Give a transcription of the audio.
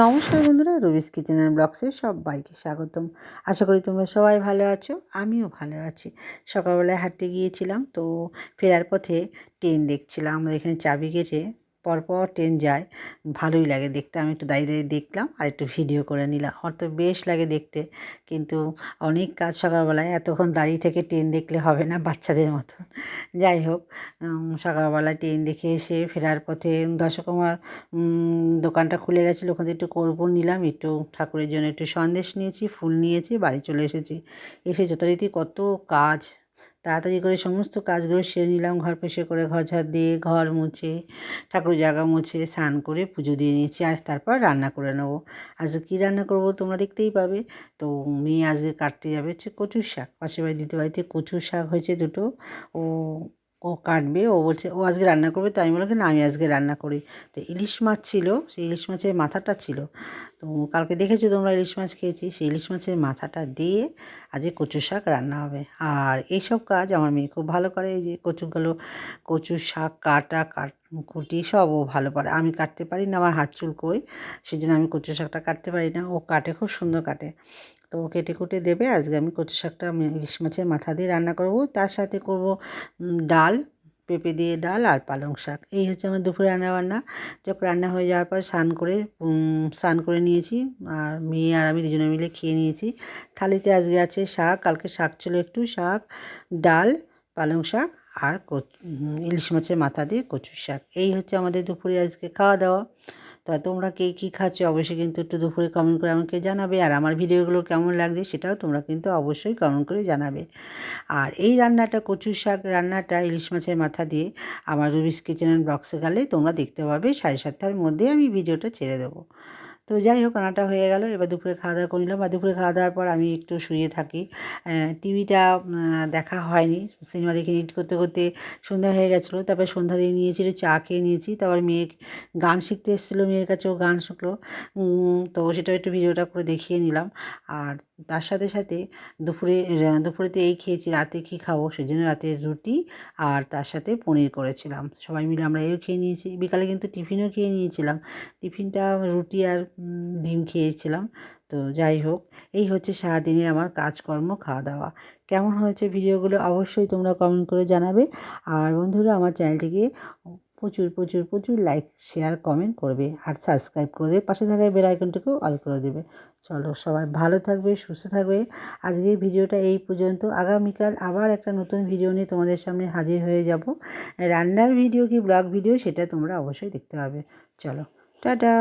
নমস্কার বন্ধুরা, Rubik's kitchen and ব্লগসে সবাইকে স্বাগতম। আশা করি তোমরা সবাই ভালো আছো, আমিও ভালো আছি। সকালবেলায় হাঁটতে গিয়েছিলাম, তো ফেরার পথে ট্রেন দেখছিলাম আমরা এখানে চাবি গেছে পরপর ট্রেন যায় ভালোই লাগে দেখতে। আমি একটু দাঁড়িয়ে দাঁড়িয়ে দেখলাম আর একটু ভিডিও করে নিলাম। আমার তো বেশ লাগে দেখতে কিন্তু অনেক কাজ সকালবেলায়। এতক্ষণ দাঁড়িয়ে থেকে ট্রেন দেখলে হবে না বাচ্চাদের মতন যাই হোক উম, সকালবেলা ট্রেন দেখে এসে ফেরার পথে দশকর্মার উম, দোকানটা খুলে গেছিল। ওখান থেকে একটু কর্পূর নিলাম। একটু ঠাকুরের জন্য একটু সন্দেশ নিয়েছি ফুল নিয়েছি বাড়ি চলে এসেছি। এসে যথারীতি কত কাজ তাড়াতাড়ি করে সমস্ত কাজগুলো সেরে নিলাম। ঘর পরিষ্কার করে ঘর ঝাড় দিয়ে ঘর মুছে ঠাকুর জায়গা মুছে, স্নান করে পুজো দিয়ে নিয়েছি আর তারপর রান্না করে নেব। আজকে কী রান্না করব তোমরা দেখতেই পাবে। তো মেয়ে আজকে কাটতে যাবে হচ্ছে কচুর শাক। পাশের বাড়ি দিতে বাড়িতে কচুর শাক হয়েছে দুটো। ও ও কাটবে, ও বলছে ও আজকে রান্না করবে, তো আমি বললাম না, আমি আজকে রান্না করি। তো ইলিশ মাছ ছিল, সেই ইলিশ মাছের মাথাটা ছিল। তো কালকে দেখেছ তোমরা ইলিশ মাছ খেয়েছি? সেই ইলিশ মাছের মাথাটা দিয়ে আজকে কচু শাক রান্না হবে। আর এইসব কাজ আমার মেয়ে খুব ভালো করে, এই যে কচুগুলো কচু শাক, কাটা, কাট, কুটি সব ও ভালো পারে। আমি কাটতে পারি না, আমার হাত চুলকোয় সেই জন্য আমি কচু শাকটা কাটতে পারি না। ও কাটে, খুব সুন্দর কাটে। তো কেটে কুটে দেবে, আজকে আমি কচু শাকটা ইলিশ মাছের মাথা দিয়ে রান্না করব। তার সাথে করব ডাল। পেঁপে দিয়ে ডাল আর পালং শাক। এই হচ্ছে আমার দুপুরে রান্না বান্না যখন রান্না হয়ে যাওয়ার পর স্নান করে স্নান করে নিয়েছি। আর মেয়ে আর আমি দুজনে মিলে খেয়ে নিয়েছি। থালিতে আজকে আছে শাক, কালকে শাক ছিল একটু, শাক, ডাল, পালং শাক আর কচু ইলিশ মাছের মাথা দিয়ে কচুর শাক। এই হচ্ছে আমাদের দুপুরে আজকে খাওয়া দাওয়া। তা তোমরা কে কী খাচ্ছ? অবশ্যই কিন্তু একটু দুপুরে কমেন্ট করে আমাকে জানাবে। আর আমার ভিডিওগুলো কেমন লাগছে সেটাও তোমরা কিন্তু অবশ্যই কমেন্ট করে জানাবে। আর এই রান্নাটা কচু শাক রান্নাটা ইলিশ মাছের মাথা দিয়ে আমার রুবিস কিচেন অ্যান্ড বক্সে গেলে তোমরা দেখতে পাবে। সাড়ে সাতটার মধ্যে আমি ভিডিওটা ছেড়ে দেবো। তো যাই হোক, রান্নাটা হয়ে গেল। এবার দুপুরে খাওয়া দাওয়া করে নিলাম। বা দুপুরে খাওয়া দাওয়ার পর আমি একটু শুয়ে থাকি। টিভিটা দেখা হয়নি। সিনেমা দেখে এডিট করতে করতে সন্ধ্যা হয়ে গেছিল। তারপর সন্ধ্যা দিয়ে নিয়েছিল, চা খেয়ে নিয়েছি। তারপর মেয়ে গান শিখতে এসেছিল, মেয়ের কাছেও গান শিখলো। তো সেটাও একটু ভিডিওটা করে দেখিয়ে নিলাম। আর তার সাথে সাথে দুপুরে দুপুরেতে এই খেয়েছি, রাতে কী খাব সেই জন্য রাতে রুটি আর তার সাথে পনির করেছিলাম। সবাই মিলে আমরা এও খেয়ে নিয়েছি। বিকালে কিন্তু টিফিনও খেয়ে নিয়েছিলাম। টিফিনটা রুটি আর ডিম খেয়েছিলাম। তো যাই হোক, এই হচ্ছে সারাদিনের আমার কাজকর্ম খাওয়া দাওয়া কেমন হয়েছে ভিডিওগুলো অবশ্যই তোমরা কমেন্ট করে জানাবে। আর বন্ধুরা, আমার চ্যানেলটিকে প্রচুর প্রচুর প্রচুর লাইক শেয়ার কমেন্ট করবে আর সাবস্ক্রাইব করে দেবে। পাশে থাকা বেল আইকনটিকেও অল করে দেবে। চলো সবাই ভালো থাকবে, সুস্থ থাকবে। আজকের ভিডিওটা এই পর্যন্ত। আগামীকাল আবার একটা নতুন ভিডিও নিয়ে তোমাদের সামনে হাজির হয়ে যাব। রান্নার ভিডিও কি ব্লগ ভিডিও সেটা তোমরা অবশ্যই দেখতে পাবে। চলো, টাটা!